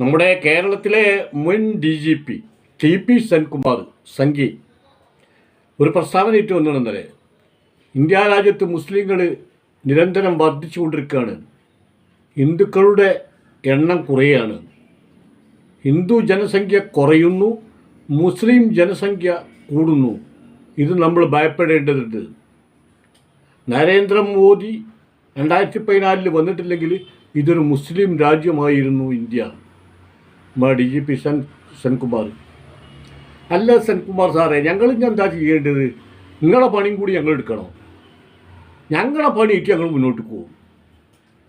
നമ്മുടെ കേരളത്തിലെ മുൻ D G P T P Senkumar Sanghi ഒരു പ്രസ്താവന ഇട്ട് വന്നിരുന്നത് ഇന്ത്യ രാജ്യത്ത് മുസ്ലിങ്ങൾ നിരന്തരം വർദ്ധിച്ചു വർദ്ധിച്ചുകൊണ്ടിരിക്കുകയാണ്. ഹിന്ദുക്കളുടെ എണ്ണം കുറയുകയാണ്. ഹിന്ദു ജനസംഖ്യ കുറയുന്നു മുസ്ലിം ജനസംഖ്യ കൂടുന്നു. ഇത് നമ്മൾ ഭയപ്പെടേണ്ടതുണ്ട്. നരേന്ദ്രമോദി രണ്ടായിരത്തി പതിനാലിൽ വന്നിട്ടില്ലെങ്കിൽ ഇതൊരു മുസ്ലിം രാജ്യമായിരുന്നു India. D G P Sen Senkumar അല്ല സെൻകുമാർ സാറേ ഞങ്ങൾ ഞാൻ എന്താ ചെയ്യേണ്ടത്? നിങ്ങളെ പണിയും കൂടി ഞങ്ങൾ എടുക്കണോ? ഞങ്ങളെ പണിയിട്ട് ഞങ്ങൾ മുന്നോട്ട് പോകും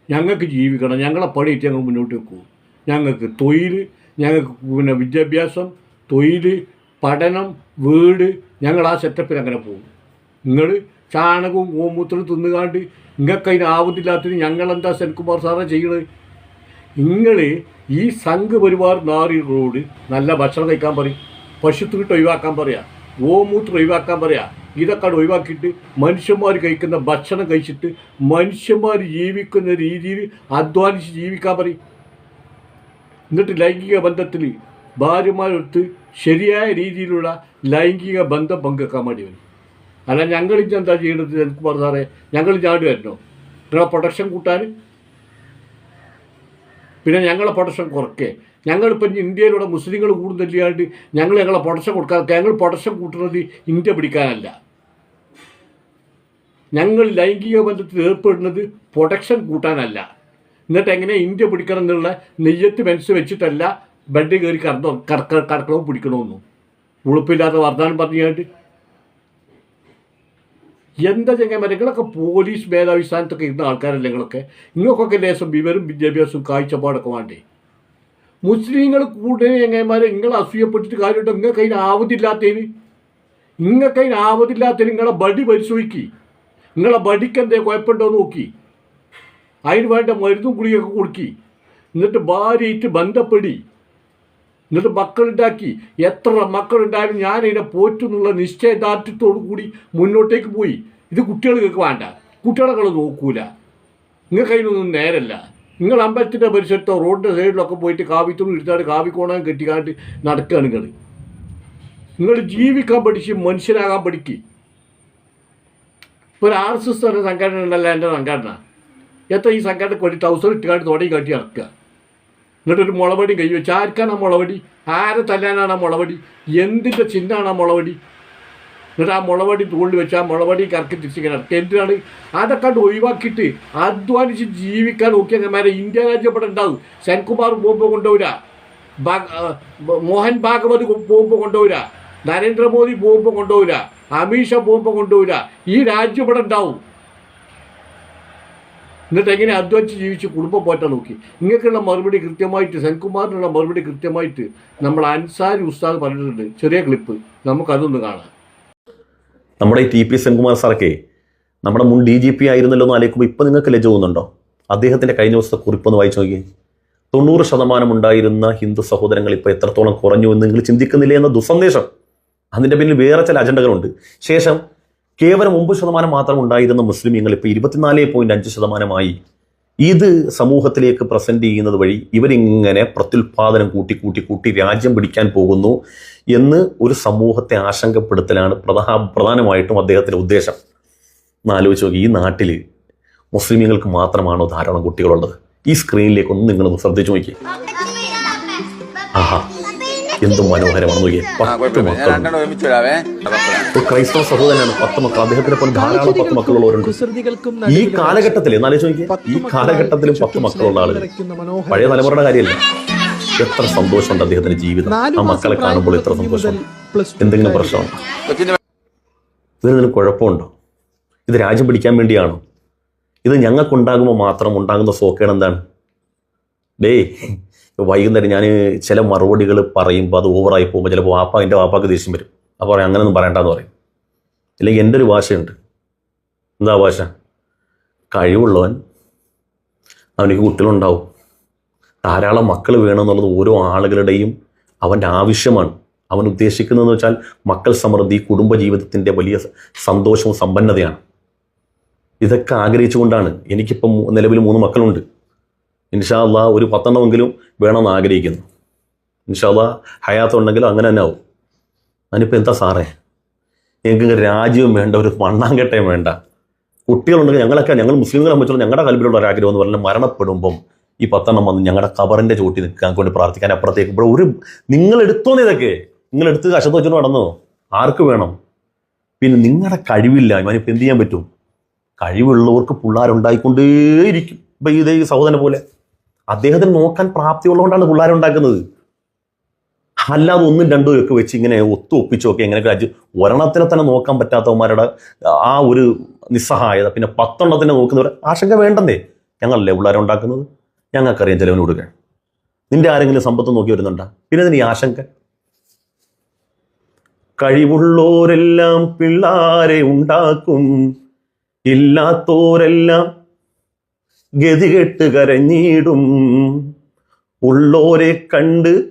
ഞങ്ങൾക്ക് ജീവിക്കണം. ഞങ്ങളെ പണിയിട്ട് ഞങ്ങൾ മുന്നോട്ട് പോകും ഞങ്ങൾക്ക് തൊഴിൽ ഞങ്ങൾക്ക് പിന്നെ വിദ്യാഭ്യാസം തൊഴിൽ പഠനം വീട് ഞങ്ങൾ ആ സെറ്റപ്പിൽ അങ്ങനെ പോകും. നിങ്ങൾ ചാണകവും ഗോമൂത്രവും തിന്നുകാണ്ട് നിങ്ങൾക്ക് അതിന് ആവത്തില്ലാത്തതിന് ഞങ്ങളെന്താ സെൻകുമാർ സാറേ ചെയ്യണത്? നിങ്ങൾ ഈ സംഘ് പരിവാർ നാറികളോട് നല്ല ഭക്ഷണം കഴിക്കാൻ പറയും. പശുത്തീട്ട് ഒഴിവാക്കാൻ പറയാ. ഗോമൂത്രം ഒഴിവാക്കാൻ പറയാ. ഇതൊക്കെ ഒഴിവാക്കിയിട്ട് മനുഷ്യന്മാർ കഴിക്കുന്ന ഭക്ഷണം കഴിച്ചിട്ട് മനുഷ്യന്മാർ ജീവിക്കുന്ന രീതിയിൽ അധ്വാനിച്ച് ജീവിക്കാൻ പറയും. എന്നിട്ട് ലൈംഗിക ബന്ധത്തിൽ ഭാര്യമാരൊത്ത് ശരിയായ രീതിയിലുള്ള ലൈംഗിക ബന്ധം പങ്കുവെക്കാൻ വേണ്ടി വരും. അല്ല ഞങ്ങൾ ഇനി എന്താ ചെയ്യേണ്ടത് എനിക്ക് സാറേ ഞങ്ങൾ ചാടി വരണോ? നിങ്ങളെ പ്രൊഡക്ഷൻ കൂട്ടാൻ പിന്നെ ഞങ്ങളെ പ്രൊട്ടക്ഷൻ കുറയ്ക്കേ. ഞങ്ങളിപ്പം ഇനി ഇന്ത്യയിലൂടെ മുസ്ലിങ്ങൾ കൂടുതലായിട്ട് ഞങ്ങൾ ഞങ്ങളെ പ്രൊട്ടക്ഷൻ കൊടുക്കാൻ ഞങ്ങൾ പ്രൊട്ടക്ഷൻ കൂട്ടുന്നത് ഇന്ത്യ പിടിക്കാനല്ല. ഞങ്ങൾ ലൈംഗിക ബന്ധത്തിൽ ഏർപ്പെടുന്നത് പ്രൊട്ടക്ഷൻ കൂട്ടാനല്ല. എന്നിട്ട് എങ്ങനെ ഇന്ത്യ പിടിക്കണം എന്നുള്ള നെയ്യത്ത് മനസ്സ് വെച്ചിട്ടല്ല ബെഡ് കയറി കറന്നോ കറക്ക കറക്കണവും പിടിക്കണമെന്നും ഉളുപ്പില്ലാത്ത വർദ്ധാനം പറഞ്ഞാണ്ട് എന്താ ചെങ്ങന്മാരെ നിങ്ങളൊക്കെ പോലീസ് മേധാവി സ്ഥാനത്തൊക്കെ ഇരുന്ന ആൾക്കാരല്ലേ നിങ്ങളൊക്കെ? നിങ്ങൾക്കൊക്കെ ലേശം വിവരം വിദ്യാഭ്യാസവും കാഴ്ചപ്പാടൊക്കെ വേണ്ടേ? മുസ്ലിങ്ങൾ കൂടുതൽ ചെങ്ങന്മാരെ നിങ്ങൾ അസൂയപ്പെട്ടിട്ട് കാര്യമുണ്ടോ നിങ്ങൾക്ക് അതിന് ആവതില്ലാത്തതിന്? നിങ്ങൾക്ക് അതിന് ആവതില്ലാത്തതിന് നിങ്ങളെ ബടി പരിശോധിക്കി. നിങ്ങളെ ബടിക്ക് എന്തേ കുഴപ്പമുണ്ടോ നോക്കി. അതിന് വേണ്ട മരുന്നും കുളിയൊക്കെ കൊടുക്കി. എന്നിട്ട് ഭാര്യയിട്ട് ബന്ധപ്പെടി. എന്നിട്ട് മക്കളുണ്ടാക്കി. എത്ര മക്കളുണ്ടായാലും ഞാൻ ഇതിനെ പോറ്റുന്നുള്ള നിശ്ചയദാർഢ്യത്തോടു കൂടി മുന്നോട്ടേക്ക് പോയി. ഇത് കുട്ടികൾക്ക് വേണ്ട. കുട്ടികളെ നോക്കൂല. നിങ്ങൾക്ക് അതിനൊന്നും നേരല്ല. നിങ്ങൾ അമ്പലത്തിന്റെ പരിസരത്തോ റോഡിന്റെ സൈഡിലൊക്കെ പോയിട്ട് കാവിത്തുണി ഇരുത്താണ്ട് കാവിക്കോണം കെട്ടിക്കാണ്ട് നടക്കുകയാണ് നിങ്ങൾ നിങ്ങൾ ജീവിക്കാൻ പഠിച്ച് മനുഷ്യനാകാൻ പഠിക്ക്. ഇപ്പോൾ ഒരു ആർ എസ് എസ് പറഞ്ഞ സംഘടന ഉണ്ടല്ല എന്റെ സംഘടന. എത്ര ഈ സംഘടനക്ക് വേണ്ടി ടൗസർ ഇട്ടുകാണ്ട് തുടങ്ങി കാട്ടി ഇറക്കുക എന്നിട്ടൊരു മുളവടി കൈ വെച്ച്. ആർക്കാണ് ആ മുളവടി? ആരെ തല്ലാനാണ് ആ മുളവടി? എന്തിന്റെ ചിഹ്നമാണ് ആ മുളവടി? എന്നിട്ട് ആ മുളവടി തോളിൽ വെച്ച് ആ മുളവടി കറക്കി തിരിച്ചിങ്ങനെ എന്തിനാണ് അതൊക്കെ ഒഴിവാക്കിയിട്ട് അധ്വാനിച്ച് ജീവിക്കാൻ നോക്കിയങ്ങന്മാരെ ഇന്ത്യ രാജ്യം ഇവിടെ ഉണ്ടാവും കൊണ്ടുവരാ. മോഹൻ ഭാഗവത് പോകുമ്പോൾ കൊണ്ടുവരാ. നരേന്ദ്രമോദി പോകുമ്പോൾ കൊണ്ടുവരാ. അമീഷ പോകുമ്പോൾ കൊണ്ടുവരാ. ഈ രാജ്യം ഉണ്ടാവും. എന്നിട്ട് എങ്ങനെ അധ്വാനിച്ച് ജീവിച്ച് കുടുംബം പോറ്റാൻ നോക്കി? നിങ്ങൾക്കുള്ള മറുപടി കൃത്യമായിട്ട് സെൻകുമാറിനുള്ള മറുപടി കൃത്യമായിട്ട് നമ്മൾ അൻസാരി ഉസ്താദ് പറഞ്ഞിട്ടുണ്ട്. ചെറിയ ക്ലിപ്പ് നമുക്കതൊന്ന് കാണാം. നമ്മുടെ ഈ ടി പി സെൻകുമാർ സാറൊക്കെ നമ്മുടെ മുൻ ഡി ജി പി ആയിരുന്നല്ലോ എന്ന് ആലോചിക്കുമ്പോൾ ഇപ്പം നിങ്ങൾക്ക് ലജ്ജ തോന്നുന്നുണ്ടോ അദ്ദേഹത്തിന്റെ കഴിഞ്ഞ ദിവസത്തെ കുറിപ്പൊന്ന് വായിച്ചു നോക്കിയേ. തൊണ്ണൂറ് ശതമാനം ഉണ്ടായിരുന്ന ഹിന്ദു സഹോദരങ്ങൾ ഇപ്പോൾ എത്രത്തോളം കുറഞ്ഞു എന്ന് നിങ്ങൾ ചിന്തിക്കുന്നില്ലേ എന്ന ദുസന്ദേശം അതിന്റെ പിന്നിൽ വേറെ ചില അജണ്ടകളുണ്ട്. ശേഷം കേവലം ഒമ്പത് ശതമാനം മാത്രം ഉണ്ടായിരുന്ന മുസ്ലിമീങ്ങൾ ഇപ്പോൾ ഇരുപത്തിനാല് പോയിന്റ് അഞ്ച് ശതമാനമായി. ഇത് സമൂഹത്തിലേക്ക് പ്രസന്റ് ചെയ്യുന്നത് വഴി ഇവരിങ്ങനെ പ്രത്യുൽപാദനം കൂട്ടി കൂട്ടി കൂട്ടി രാജ്യം പിടിക്കാൻ പോകുന്നു എന്ന് ഒരു സമൂഹത്തെ ആശങ്കപ്പെടുത്തലാണ് പ്രധാ പ്രധാനമായിട്ടും അദ്ദേഹത്തിന്റെ ഉദ്ദേശം. എന്നാലോചിച്ച് നോക്കി ഈ നാട്ടിൽ മുസ്ലിമീങ്ങൾക്ക് മാത്രമാണോ ധാരാളം കുട്ടികളുള്ളത്? ഈ സ്ക്രീനിലേക്ക് ഒന്ന് നിങ്ങളൊന്ന് ശ്രദ്ധിച്ചു നോക്കി ആഹാ. എന്ത് മനോഹരമാണ് നോക്കിയേ. പത്ത് മക്കൾ ക്രൈസ്തവ സഹോദരനാണ്. പത്ത് മക്കൾ. അദ്ദേഹത്തിനെ പോലെ ധാരാളം പത്ത് മക്കളുള്ളവരുണ്ട്. ഈ കാലഘട്ടത്തിൽ എന്നാലോചിച്ച് നോക്കിയേ. ഈ കാലഘട്ടത്തിലും പത്ത് മക്കളുള്ള ആളുകൾ പഴയ തലമുറയുടെ കാര്യമല്ല? എത്ര സന്തോഷമുണ്ട് അദ്ദേഹത്തിന്റെ ജീവിതം. ആ മക്കളെ കാണുമ്പോൾ എത്ര സന്തോഷം. എന്തെങ്കിലും പ്രശ്നമുണ്ടോ? കൊച്ചിന്റെ ഇതിന് ഇതിന് കുഴപ്പമുണ്ടോ? ഇത് രാജ്യം പിടിക്കാൻ വേണ്ടിയാണോ? ഇത് ഞങ്ങൾക്കുണ്ടാകുമ്പോൾ മാത്രം ഉണ്ടാകുന്ന സോക്കേട് എന്താണ് ഡേയ് വൈകുന്നേരം ഞാൻ ചില മറുപടികൾ പറയുമ്പോൾ അത് ഓവറായി പോകുമ്പോൾ ചിലപ്പോൾ വാപ്പ എന്റെ വാപ്പാക്ക് ദേഷ്യം വരും. അപ്പോൾ പറയും അങ്ങനെയൊന്നും പറയണ്ടെന്ന് പറയും. ഇല്ലെങ്കിൽ എന്റെ ഒരു ഭാഷയുണ്ട്. എന്താ ഭാഷ? കഴിവുള്ളവൻ അവനിക്ക് കുട്ടികളുണ്ടാവും. ധാരാളം മക്കൾ വേണമെന്നുള്ളത് ഓരോ ആളുകളുടെയും അവന്റെ ആവശ്യമാണ്. അവൻ ഉദ്ദേശിക്കുന്നതെന്ന് വെച്ചാൽ മക്കൾ സമൃദ്ധി കുടുംബജീവിതത്തിന്റെ വലിയ സന്തോഷവും സമ്പന്നതയാണ്. ഇതൊക്കെ ആഗ്രഹിച്ചുകൊണ്ടാണ് എനിക്കിപ്പം നിലവിൽ മൂന്ന് മക്കളുണ്ട്. ഇൻഷാല്ല ഒരു പത്തെണ്ണമെങ്കിലും വേണമെന്ന് ആഗ്രഹിക്കുന്നു. ഇൻഷാല്ല ഹയാത്ത് ഉണ്ടെങ്കിലും അങ്ങനെ തന്നെ ആവും. അതിനിപ്പോൾ എന്താ സാറേ? ഞങ്ങൾക്ക് രാജ്യവും വേണ്ട ഒരു മണ്ണാങ്കട്ടയും വേണ്ട. കുട്ടികളുണ്ടെങ്കിൽ ഞങ്ങളൊക്കെ ഞങ്ങൾ മുസ്ലിങ്ങളെ സംബന്ധിച്ചുള്ള ഞങ്ങളുടെ കൽബിലുള്ള ഒരു ആഗ്രഹം എന്ന് പറഞ്ഞാൽ മരണപ്പെടുമ്പം ഈ പത്തെണ്ണം വന്ന് ഞങ്ങളുടെ കബറിന്റെ ചോട്ടി നിൽക്കാൻ കൊണ്ട് പ്രാർത്ഥിക്കാൻ അപ്പുറത്തേക്ക്. ഇവിടെ ഒരു നിങ്ങൾ എടുത്തോന്ന് ഇതൊക്കെ. നിങ്ങൾ എടുത്ത് കശത്ത് വെച്ചു നടന്നോ? ആർക്ക് വേണം? പിന്നെ നിങ്ങളുടെ കഴിവില്ല. ഇവനിപ്പോൾ എന്ത് ചെയ്യാൻ പറ്റും? കഴിവുള്ളവർക്ക് പിള്ളേരുണ്ടായിക്കൊണ്ടേയിരിക്കും. ഇപ്പം ഇതേ സഹോദരനെ പോലെ. അദ്ദേഹത്തിന് നോക്കാൻ പ്രാപ്തിയുള്ളതുകൊണ്ടാണ് പിള്ളേരുണ്ടാക്കുന്നത് അല്ലാതെ ഒന്നും രണ്ടും ഒക്കെ വെച്ച് ഇങ്ങനെ ഒത്തു ഒപ്പിച്ചൊക്കെ എങ്ങനെ രാജ്യം ഒരെണ്ണത്തിനെ തന്നെ നോക്കാൻ പറ്റാത്തവന്മാരുടെ ആ ഒരു നിസ്സഹായത പിന്നെ പത്തെണ്ണത്തിനെ നോക്കുന്നവർ ആശങ്ക വേണ്ടതേ ഞങ്ങളല്ലേ പിള്ളേരെ ഉണ്ടാക്കുന്നത്? ഞങ്ങൾക്കറിയാം ചിലവിന് കൊടുക്കാൻ. നിന്റെ ആരെങ്കിലും സമ്പത്ത് നോക്കി വരുന്നുണ്ടോ? പിന്നെ ഇതിന് ആശങ്ക? കഴിവുള്ളോരെല്ലാം പിള്ളാരെ ഉണ്ടാക്കും. ഇല്ലാത്തോരെല്ലാം ഗതികെട്ട് കരഞ്ഞിടും. ഉള്ളോരെ കണ്ട്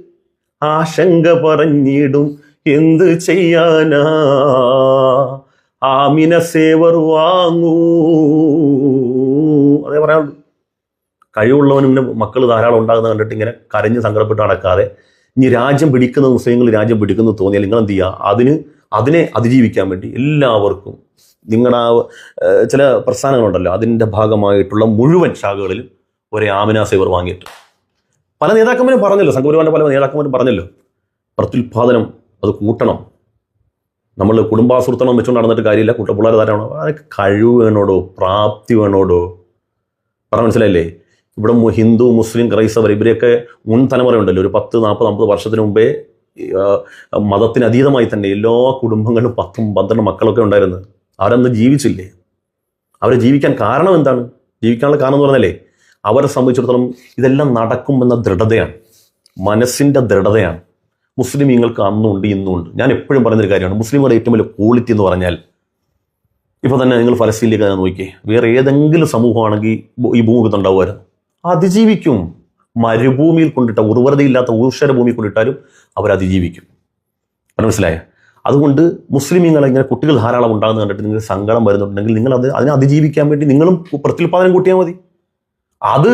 ആശങ്ക പറഞ്ഞിടും. എന്ത് ചെയ്യാനാ? ആമിന സേവർ വാങ്ങൂ. അതേ പറയാനുള്ളൂ. കഴിവുള്ളവനും മക്കൾ ധാരാളം ഉണ്ടാകുന്ന കണ്ടിട്ട് ഇങ്ങനെ കരഞ്ഞ് സങ്കടപ്പെട്ട് നടക്കാതെ ഇനി രാജ്യം പിടിക്കുന്ന മുസ്ലിങ്ങൾ രാജ്യം പിടിക്കുന്നു തോന്നിയാൽ നിങ്ങൾ എന്ത് ചെയ്യുക? അതിന് അതിനെ അതിജീവിക്കാൻ വേണ്ടി എല്ലാവർക്കും നിങ്ങളുടെ ചില പ്രസ്ഥാനങ്ങളുണ്ടല്ലോ. അതിന്റെ ഭാഗമായിട്ടുള്ള മുഴുവൻ ശാഖകളിലും ഒരേ ആമിന സേവർ വാങ്ങിയിട്ട്. പല നേതാക്കന്മാരും പറഞ്ഞല്ലോ സംഘപരിവാറിന്റെ പല നേതാക്കന്മാരും പറഞ്ഞല്ലോ പ്രത്യുൽപാദനം അത് കൂട്ടണം. നമ്മൾ കുടുംബാസൂത്രണം വെച്ചുകൊണ്ട് നടന്നിട്ട് കാര്യമില്ല കൂട്ടപ്പിള്ളേർ ധാരാളം അതൊക്കെ കഴിവ് വേണോടോ പ്രാപ്തി വേണോടോ? പറഞ്ഞ മനസ്സിലായില്ലേ? ഇവിടെ ഹിന്ദു മുസ്ലിം ക്രൈസ്തവർ ഇവരെയൊക്കെ മുൻ തലമുറയുണ്ടല്ലോ. ഒരു പത്ത് നാൽപ്പത് അമ്പത് വർഷത്തിന് മുമ്പേ മതത്തിനതീതമായി തന്നെ എല്ലാ കുടുംബങ്ങളിലും പത്തും പന്ത്രണ്ട് മക്കളൊക്കെ ഉണ്ടായിരുന്നു അവരന്ന് ജീവിച്ചില്ലേ? അവർ ജീവിക്കാൻ കാരണം എന്താണ്? ജീവിക്കാനുള്ള കാരണം എന്ന് പറഞ്ഞാലേ അവരെ സംബന്ധിച്ചിടത്തോളം ഇതെല്ലാം നടക്കുമെന്ന ദൃഢതയാണ്. മനസ്സിന്റെ ദൃഢതയാണ്. മുസ്ലിമീങ്ങൾക്ക് അന്നുണ്ട് ഇന്നുണ്ട്. ഞാൻ എപ്പോഴും പറയുന്നൊരു കാര്യമാണ് മുസ്ലിമുകളുടെ ഏറ്റവും വലിയ ക്വാളിറ്റി എന്ന് പറഞ്ഞാൽ ഇപ്പോൾ തന്നെ നിങ്ങൾ ഫലസ്തീനിലേക്ക് നോക്കിയേ വേറെ ഏതെങ്കിലും സമൂഹമാണെങ്കിൽ ഈ ഭൂമി ഉണ്ടാവുമായിരുന്നു അതിജീവിക്കും. മരുഭൂമിയിൽ കൊണ്ടിട്ട ഉർവരതയില്ലാത്ത ഊർഷര ഭൂമിയിൽ കൊണ്ടിട്ടാലും അവർ അതിജീവിക്കും മനസ്സിലായ? അതുകൊണ്ട് മുസ്ലിമീങ്ങളെ ഇങ്ങനെ കുട്ടികൾ ധാരാളം ഉണ്ടാകുന്ന കണ്ടിട്ട് നിങ്ങൾ സങ്കടം വരുന്നുണ്ടെങ്കിൽ നിങ്ങൾ അത് അതിനെ അതിജീവിക്കാൻ വേണ്ടി നിങ്ങളും പ്രത്യുൽപാദനം കൂട്ടിയാൽ മതി. അത്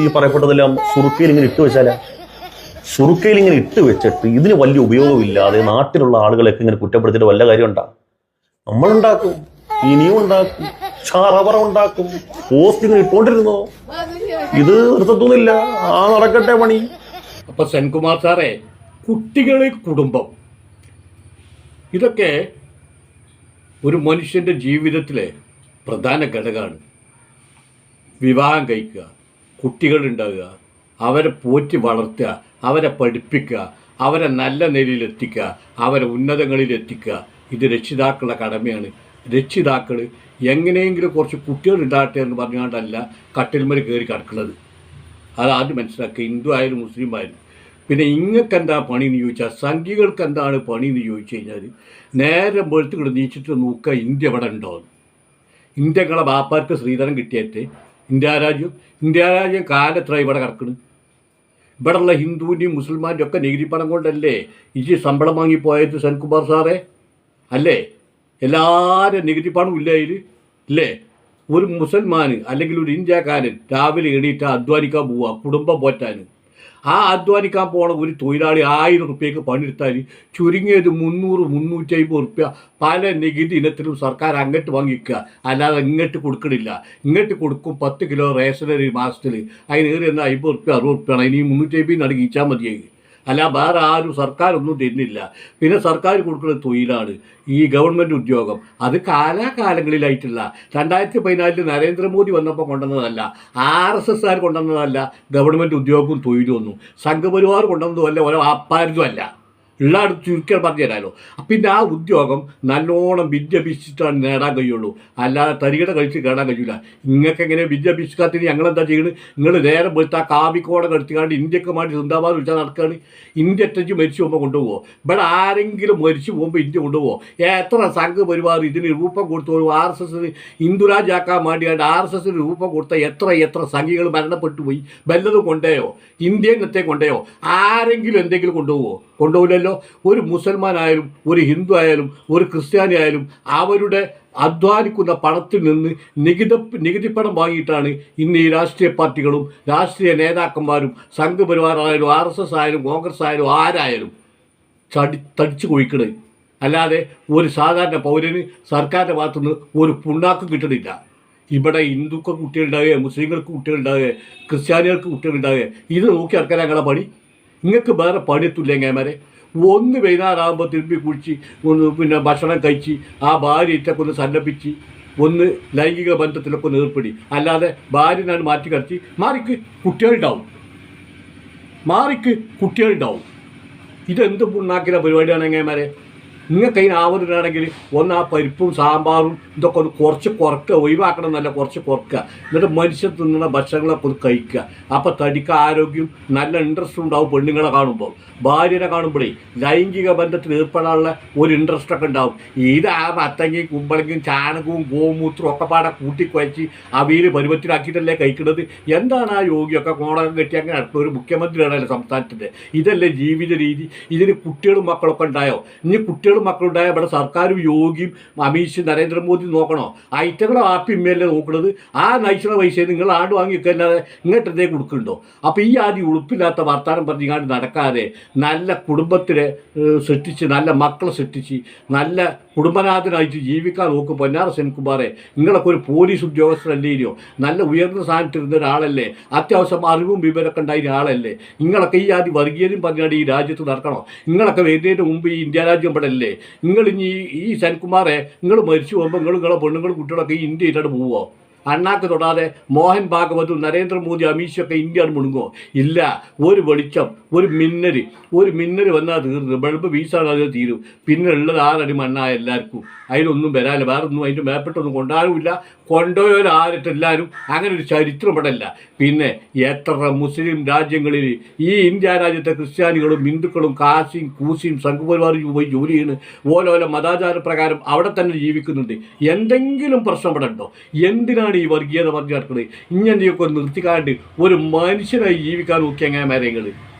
ഈ പറയപ്പെട്ടതെല്ലാം സുറുക്കയിൽ ഇങ്ങനെ ഇട്ട് വെച്ചാലാ. സുറുക്കയിൽ ഇങ്ങനെ ഇട്ട് വെച്ചിട്ട് ഇതിന് വലിയ ഉപയോഗമില്ലാതെ നാട്ടിലുള്ള ആളുകളെയൊക്കെ ഇങ്ങനെ കുറ്റപ്പെടുത്തിയിട്ട് വല്ല കാര്യം ഉണ്ടാകും നമ്മളുണ്ടാക്കും ഇനിയും ഉണ്ടാക്കും ഷാറവറ ഉണ്ടാക്കും പോസ്റ്റ് ഇങ്ങനെ ഇട്ടുകൊണ്ടിരുന്നോ ഇത് നിർത്തത്തൊന്നുമില്ല ആ നടക്കട്ടെ പണി. അപ്പൊ സെൻകുമാർ സാറേ കുട്ടികളെ കുടുംബം ഇതൊക്കെ ഒരു മനുഷ്യന്റെ ജീവിതത്തിലെ പ്രധാന ഘടകമാണ്. വിവാഹം കഴിക്കുക കുട്ടികളുണ്ടാകുക അവരെ പോറ്റി വളർത്തുക അവരെ പഠിപ്പിക്കുക അവരെ നല്ല നിലയിലെത്തിക്കുക അവരെ ഉന്നതങ്ങളിലെത്തിക്കുക ഇത് രക്ഷിതാക്കളുടെ കടമയാണ്. രക്ഷിതാക്കൾ എങ്ങനെയെങ്കിലും കുറച്ച് കുട്ടികൾ ഉണ്ടാകട്ടെ എന്ന് പറഞ്ഞുകൊണ്ടല്ല കട്ടിൽമേൽ കയറി കിടക്കുന്നത്. അത് ആദ്യം മനസ്സിലാക്കുക. ഹിന്ദു ആയാലും മുസ്ലിം ആയാലും പിന്നെ ഇങ്ങക്ക് എന്താ പണി എന്ന് ചോദിച്ചാൽ സംഘികൾക്ക് എന്താണ് പണി എന്ന് ചോദിച്ചു കഴിഞ്ഞാൽ നേരെ വെളുത്തുകൾ നീച്ചിട്ട് നോക്കുക ഇന്ത്യ ഇവിടെ ഉണ്ടോ എന്ന്. ഇന്ത്യകളെ ബാപ്പാർക്ക് ശ്രീധരൻ കിട്ടിയിട്ട് ഇന്ത്യ രാജ്യം ഇന്ത്യ രാജ്യം കാലത്ര ഇവിടെ കിടക്കണ്. ഇവിടെയുള്ള ഹിന്ദുവിന്റെയും മുസ്ലിമാന്റെയും ഒക്കെ നികുതി പണം കൊണ്ടല്ലേ ഇജി ശമ്പളം വാങ്ങിപ്പോയത് സെൻകുമാർ സാറേ? അല്ലേ? എല്ലാവരും നികുതി പണം ഇല്ല അതിൽ ഇല്ലേ? ഒരു മുസൽമാന് അല്ലെങ്കിൽ ഒരു ഇന്ത്യക്കാരൻ രാവിലെ എണീറ്റ് അധ്വാനിക്കാൻ പോവുക കുടുംബം പോറ്റാൻ ആ അധ്വാനിക്കാൻ പോണ ഒരു തൊഴിലാളി ആയിരം റുപ്യക്ക് പണിയെടുത്താൽ ചുരുങ്ങിയത് മുന്നൂറ് മുന്നൂറ്റി അമ്പത് റുപ്യ പല നികുതി ഇനത്തിലും സർക്കാർ അങ്ങോട്ട് വാങ്ങിക്കുക. അല്ലാതെ ഇങ്ങോട്ട് കൊടുക്കണില്ല. ഇങ്ങോട്ട് കൊടുക്കും പത്ത് കിലോ റേഷനറി മാസത്തിൽ. അതിനേറി എന്നാൽ അമ്പത് റുപ്യ അറുപത് റുപ്യാണ് ഇനി മുന്നൂറ്റി അമ്പതിന് അടുക്കി ഇച്ചാൽ മതിയായി. അല്ല വേറെ ആരും സർക്കാർ ഒന്നും തരുന്നില്ല. പിന്നെ സർക്കാർ കൊടുക്കുന്ന തൊഴിലാണ് ഈ ഗവൺമെന്റ് ഉദ്യോഗം. അത് കാലാകാലങ്ങളിലായിട്ടുള്ള രണ്ടായിരത്തി പതിനാലിൽ നരേന്ദ്രമോദി വന്നപ്പോൾ കൊണ്ടുവന്നതല്ല ആർ എസ് എസ് ആർ കൊണ്ടുവന്നതല്ല ഗവൺമെന്റ് ഉദ്യോഗവും തൊഴിലും ഒന്നും. സംഘപരിവാർ കൊണ്ടുവന്നതുമല്ല ഓരോ ആപ്പാരതും അല്ല ചുരുക്കം ചുരുക്കി പറഞ്ഞു തരാമല്ലോ പിന്നെ ആ ഉദ്യോഗം നല്ലോണം വിദ്യാഭ്യസിച്ചിട്ടാണ് നേടാൻ കഴിയുള്ളൂ. അല്ലാതെ തരികട കഴിച്ച് കേടാൻ കഴിയില്ല നിങ്ങൾക്ക് എങ്ങനെ വിദ്യാഭ്യസിക്കാത്ത ഞങ്ങളെന്താ ചെയ്യുന്നത് നിങ്ങൾ നേരെ പോയിട്ട് ആ കാവിക്കോടെ കെടുത്തിക്കാണ്ട് ഇന്ത്യയ്ക്ക് വേണ്ടി സിന്ദാബാദ് വിളിച്ചാൽ നടക്കുകയാണ് ഇന്ത്യ അറ്റഞ്ച് മരിച്ചു പോകുമ്പോൾ കൊണ്ടുപോകുമോ ഇവിടെ ആരെങ്കിലും മരിച്ചു പോകുമ്പോൾ ഇന്ത്യ കൊണ്ടുപോകുമോ എത്ര സംഘപരിവാർ ഇതിന് രൂപം കൊടുത്തു ആർ എസ് എസിന് ഹിന്ദുരാജാക്കാൻ വേണ്ടിയാണ്ട് ആർ എസ് എസിന് രൂപം കൊടുത്ത എത്ര എത്ര സംഘികൾ മരണപ്പെട്ടു പോയി? വല്ലതും കൊണ്ടേയോ? ഇന്ത്യൻ കൊണ്ടേയോ? ആരെങ്കിലും എന്തെങ്കിലും കൊണ്ടുപോകുമോ കൊണ്ടുപോകില്ലല്ലോ. ഒരു മുസൽമാനായാലും ഒരു ഹിന്ദു ആയാലും ഒരു ക്രിസ്ത്യാനി ആയാലും അവരുടെ അധ്വാനിക്കുന്ന പണത്തിൽ നിന്ന് നികുതി നികുതിപ്പണം വാങ്ങിയിട്ടാണ് ഇന്ന് ഈ രാഷ്ട്രീയ പാർട്ടികളും രാഷ്ട്രീയ നേതാക്കന്മാരും സംഘപരിവാറായാലും ആർ എസ് എസ് ആയാലും കോൺഗ്രസ് ആയാലും ആരായാലും ചടി തടിച്ചു കുഴിക്കണത് അല്ലാതെ ഒരു സാധാരണ പൗരന് സർക്കാരിന്റെ ഭാഗത്തുനിന്ന് ഒരു പുണ്ണാക്കും കിട്ടണില്ല. ഇവിടെ ഹിന്ദുക്ക് കുട്ടികളുണ്ടാകുക മുസ്ലിങ്ങൾക്ക് കുട്ടികളുണ്ടാകുക ക്രിസ്ത്യാനികൾക്ക് കുട്ടികളുണ്ടാകുക ഇത് നോക്കി നടക്കാൻ ഞങ്ങളുടെ പണി. നിങ്ങൾക്ക് വേറെ പണിയെത്തില്ല എങ്ങേമാരെ ഒന്ന് വൈകുന്നേരമാകുമ്പോൾ തിരുമ്പി കുളിച്ച് ഒന്ന് പിന്നെ ഭക്ഷണം കഴിച്ച് ആ ഭാര്യയൊക്കെ ഒന്ന് സന്നപ്പിച്ച് ഒന്ന് ലൈംഗിക ബന്ധത്തിലൊക്കെ ഒന്ന് ഏർപ്പെടി. അല്ലാതെ ഭാര്യനാണ് മാറ്റി കടത്തി മാറിക്ക് കുട്ടികളുണ്ടാവും. മാറിക്ക് കുട്ടികളുണ്ടാവും. ഇതെന്ത് പുണ്ണാക്കിയ പരിപാടിയാണ് എങ്ങേമാരെ നിങ്ങൾക്ക് അതിന് ആവുന്നതാണെങ്കിൽ ഒന്ന് ആ പരിപ്പും സാമ്പാറും ഇതൊക്കെ ഒന്ന് കുറച്ച് കുറക്കുക ഒഴിവാക്കണം എന്നല്ല കുറച്ച് കുറക്കുക. എന്നിട്ട് മനുഷ്യൻ തിന്നുന്ന ഭക്ഷണങ്ങളൊക്കെ ഒന്ന് കഴിക്കുക. അപ്പോൾ തടിക്ക് ആരോഗ്യം നല്ല ഇൻട്രസ്റ്റ് ഉണ്ടാവും പെണ്ണുങ്ങളെ കാണുമ്പോൾ. ഭാര്യനെ കാണുമ്പോഴേ ലൈംഗിക ബന്ധത്തിൽ ഏർപ്പെടാനുള്ള ഒരു ഇൻട്രസ്റ്റ് ഒക്കെ ഉണ്ടാവും. ഇത് ആ മത്തങ്ങയും കുമ്പളങ്ങയും ചാണകവും ഗോമൂത്രവും ഒക്കെ പാടെ കൂട്ടിക്കുഴച്ച് അവയിൽ പരുവത്തിലാക്കിയിട്ടല്ലേ കഴിക്കുന്നത് എന്താണ് ആ യോഗിയൊക്കെ കോടകം കെട്ടി അങ്ങനെ ഒരു മുഖ്യമന്ത്രിയാണല്ലോ സംസ്ഥാനത്തിന്റെ. ഇതല്ലേ ജീവിത രീതി? ഇതിന് കുട്ടികളും മക്കളൊക്കെ ഉണ്ടായോ? ഇനി കുട്ടികളും മക്കളുണ്ടായ ഇവിടെ സർക്കാരും യോഗിയും അമീഷ് നരേന്ദ്രമോദി നോക്കണോ? ഐറ്റങ്ങളെ ആപ്പി ഇമ്മയല്ലേ നോക്കുന്നത് ആ നയിച്ചുള്ള പൈസ നിങ്ങൾ ആട് വാങ്ങി വെക്കല്ലാതെ ഇങ്ങോട്ട് എന്തേ കൊടുക്കുന്നുണ്ടോ? അപ്പോൾ ഈ ആദ്യം ഉളുപ്പില്ലാത്ത വർത്തമാനം പറഞ്ഞിങ്ങാണ്ട് നടക്കാതെ നല്ല കുടുംബത്തിനെ സൃഷ്ടിച്ച് നല്ല മക്കളെ സൃഷ്ടിച്ച് നല്ല കുടുംബനാഥനായിട്ട് ജീവിക്കാൻ നോക്കും. പൊന്നാറ സെൻകുമാറെ നിങ്ങളൊക്കെ ഒരു പോലീസ് ഉദ്യോഗസ്ഥരല്ലേനോ നല്ല ഉയർന്ന സ്ഥാനത്തിരുന്ന ഒരാളല്ലേ? അത്യാവശ്യം അറിവും വിവരമൊക്കെ ഉണ്ടായിരുന്ന ആളല്ലേ? നിങ്ങളൊക്കെ ഈ ആദ്യം വർഗീയതയും പറഞ്ഞാണ് ഈ രാജ്യത്ത് നടക്കണോ? നിങ്ങളൊക്കെ വരുന്നതിന് മുമ്പ് ഈ ഇന്ത്യ രാജ്യം ഇവിടെ അല്ലേ നിങ്ങൾ ഇനി ഈ- സെൻകുമാറെ നിങ്ങൾ മരിച്ചു പോകുമ്പോൾ നിങ്ങൾ നിങ്ങളെ പെണ്ണുങ്ങളും കുട്ടികളൊക്കെ ഈ ഇന്ത്യയിലോട്ട് പോവുമോ പോവോ? അണ്ണാക്ക് തൊടാതെ മോഹൻ ഭാഗവതും നരേന്ദ്രമോദി അമീഷൊക്കെ ഇന്ത്യയാണ് മുണുങ്ങോ ഇല്ല ഒരു വെളിച്ചം ഒരു മിന്നൽ ഒരു മിന്നൽ വന്നാൽ തീർന്നു. ബൾബ് വീശാൻ തീരും. പിന്നെ ഉള്ളത് ആറടി മണ്ണായ എല്ലാവർക്കും അതിലൊന്നും വരാനില്ല. വേറെ ഒന്നും അതിന്റെ മേപ്പെട്ടൊന്നും കൊണ്ടാരുമില്ല കൊണ്ടുപോയവരാരിട്ട് എല്ലാവരും അങ്ങനെ ഒരു ചരിത്രം ഇവിടെ പിന്നെ എത്ര മുസ്ലിം രാജ്യങ്ങളിൽ ഈ ഇന്ത്യ രാജ്യത്തെ ക്രിസ്ത്യാനികളും ഹിന്ദുക്കളും കാശിയും കൂസിയും സംഘപരിവാറും പോയി ജോലി ചെയ്യുന്നു ഓരോരോ മതാചാര പ്രകാരം അവിടെ തന്നെ ജീവിക്കുന്നുണ്ട്. എന്തെങ്കിലും പ്രശ്നം ഇവിടെ ഉണ്ടോ? എന്തിനാണ് ഈ വർഗീയത പറഞ്ഞു ഇങ്ങനെയൊക്കെ നിർത്തിക്കാണ്ട് ഒരു മനുഷ്യനായി ജീവിക്കാൻ നോക്കിയ അങ്ങനെ